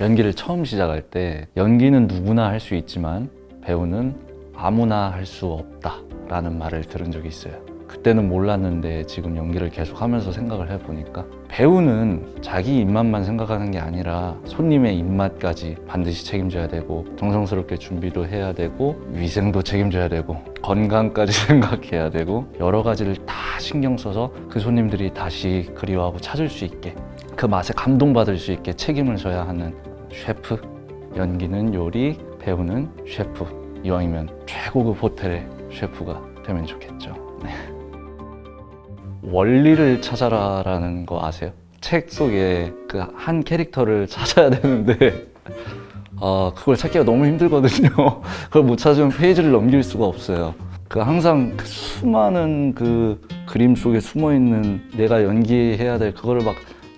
연기를 처음 시작할 때 연기는 누구나 할 수 있지만 배우는 아무나 할 수 없다라는 말을 들은 적이 있어요. 그때는 몰랐는데 지금 연기를 계속 하면서 생각을 해보니까 배우는 자기 입맛만 생각하는 게 아니라 손님의 입맛까지 반드시 책임져야 되고 정성스럽게 준비도 해야 되고 위생도 책임져야 되고 건강까지 생각해야 되고 여러 가지를 다 신경 써서 그 손님들이 다시 그리워하고 찾을 수 있게 그 맛에 감동받을 수 있게 책임을 져야 하는 셰프 연기는 요리 배우는 셰프 이왕이면 최고급 호텔의 셰프가 되면 좋겠죠 네. 원리를 찾아라라는 거 아세요? 책 속에 그 한 캐릭터를 찾아야 되는데 아 그걸 찾기가 너무 힘들거든요. 그걸 못 찾으면 페이지를 넘길 수가 없어요. 그 항상 그 수많은 그 그림 속에 숨어 있는 내가 연기해야 될 그거를 막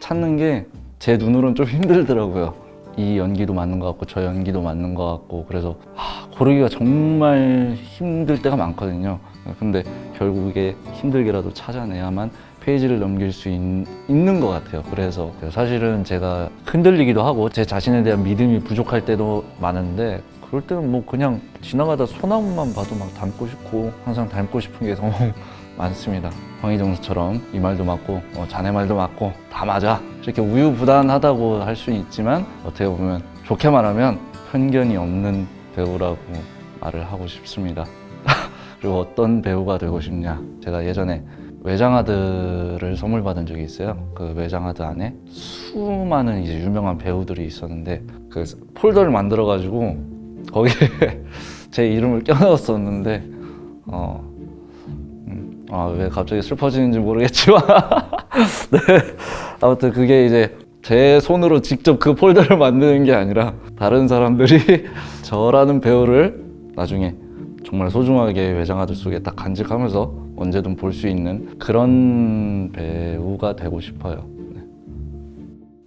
찾는 게 제 눈으로는 좀 힘들더라고요. 이 연기도 맞는 것 같고 저 연기도 맞는 것 같고 그래서 아, 고르기가 정말 힘들 때가 많거든요. 근데 결국에 힘들게라도 찾아내야만 페이지를 넘길 수 있, 있는 것 같아요. 그래서 사실은 제가 흔들리기도 하고 제 자신에 대한 믿음이 부족할 때도 많은데 그럴 때는 뭐 그냥 지나가다 소나무만 봐도 막 닮고 싶고 항상 닮고 싶은 게 너무 많습니다. 황희정수처럼 이 말도 맞고 어, 자네 말도 맞고 다 맞아 이렇게 우유부단하다고 할 수는 있지만 어떻게 보면 좋게 말하면 편견이 없는 배우라고 말을 하고 싶습니다. 그리고 어떤 배우가 되고 싶냐? 제가 예전에 외장하드를 선물 받은 적이 있어요. 그 외장하드 안에 수많은 이제 유명한 배우들이 있었는데 그 폴더를 만들어 가지고 거기에 제 이름을 껴넣었었는데 어. 음, 아, 왜 갑자기 슬퍼지는지 모르겠지만 네. 아무튼 그게 이제 제 손으로 직접 그 폴더를 만드는 게 아니라 다른 사람들이 저라는 배우를 나중에 정말 소중하게 외장하드 속에 딱 간직하면서 언제든 볼 수 있는 그런 배우가 되고 싶어요. 네.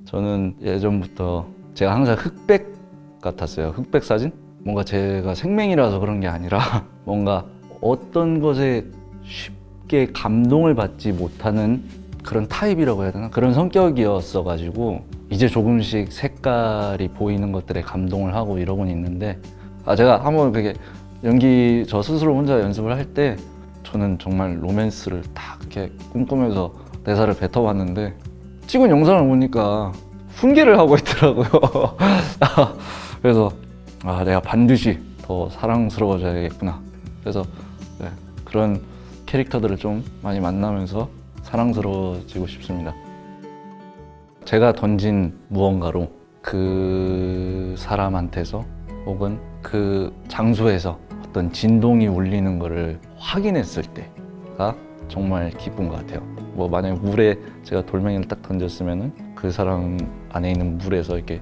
저는 예전부터 제가 항상 흑백 같았어요. 흑백 사진? 뭔가 제가 생명이라서 그런 게 아니라 뭔가 어떤 것에 쉽게 감동을 받지 못하는 그런 타입이라고 해야 되나? 그런 성격이었어 가지고 이제 조금씩 색깔이 보이는 것들에 감동을 하고 이러곤 있는데 아 제가 한번 그게 연기 저 스스로 혼자 연습을 할 때 저는 정말 로맨스를 딱 이렇게 꿈꾸면서 대사를 뱉어봤는데 찍은 영상을 보니까 훈계를 하고 있더라고요. 그래서 아 내가 반드시 더 사랑스러워져야겠구나. 그래서 네, 그런 캐릭터들을 좀 많이 만나면서 사랑스러워지고 싶습니다. 제가 던진 무언가로 그 사람한테서 혹은 그 장소에서 어떤 진동이 울리는 거를 확인했을 때가 정말 기쁜 것 같아요. 뭐 만약에 물에 제가 돌멩이를 딱 던졌으면은 그 사람 안에 있는 물에서 이렇게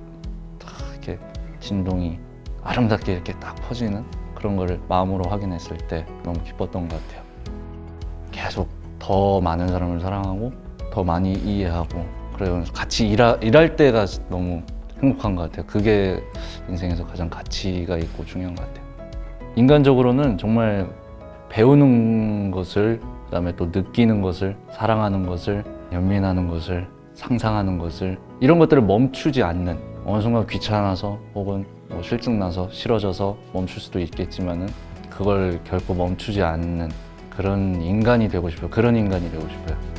딱 이렇게 진동이 아름답게 이렇게 딱 퍼지는 그런 거를 마음으로 확인했을 때 너무 기뻤던 것 같아요. 계속 더 많은 사람을 사랑하고 더 많이 이해하고 그래서 같이 일하, 일할 때가 너무 행복한 것 같아요. 그게 인생에서 가장 가치가 있고 중요한 것 같아요. 인간적으로는 정말 배우는 것을 그다음에 또 느끼는 것을 사랑하는 것을 연민하는 것을 상상하는 것을 이런 것들을 멈추지 않는 어느 순간 귀찮아서 혹은 뭐 실증 나서 싫어져서 멈출 수도 있겠지만은 그걸 결코 멈추지 않는 그런 인간이 되고 싶어요. 그런 인간이 되고 싶어요.